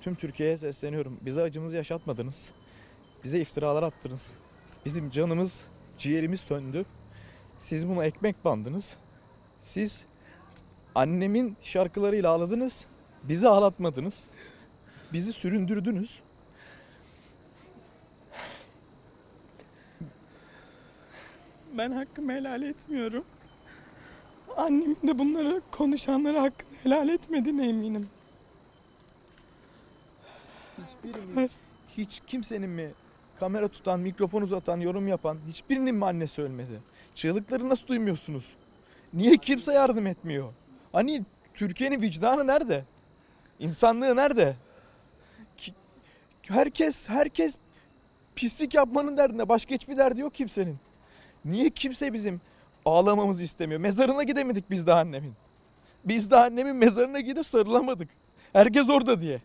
tüm Türkiye'ye sesleniyorum. Bize acımızı yaşatmadınız. Bize iftiralar attınız. Bizim canımız, ciğerimiz söndü. Siz buna ekmek bandınız. Siz annemin şarkılarıyla ağladınız. Bizi ağlatmadınız. Bizi süründürdünüz. Ben hakkımı helal etmiyorum. Annemin de bunları konuşanları hakkını helal etmediğine eminim. Hiçbirinin, hiç kimsenin mi kamera tutan, mikrofon uzatan, yorum yapan hiçbirinin mi annesi ölmedi? Çığlıkları nasıl duymuyorsunuz? Niye kimse yardım etmiyor? Hani Türkiye'nin vicdanı nerede? İnsanlığı nerede? Herkes herkes pislik yapmanın derdinde. Başka hiçbir derdi yok kimsenin. Niye kimse bizim ağlamamızı istemiyor? Mezarına gidemedik biz de annemin. Biz de annemin mezarına gidip sarılamadık. Herkes orada diye.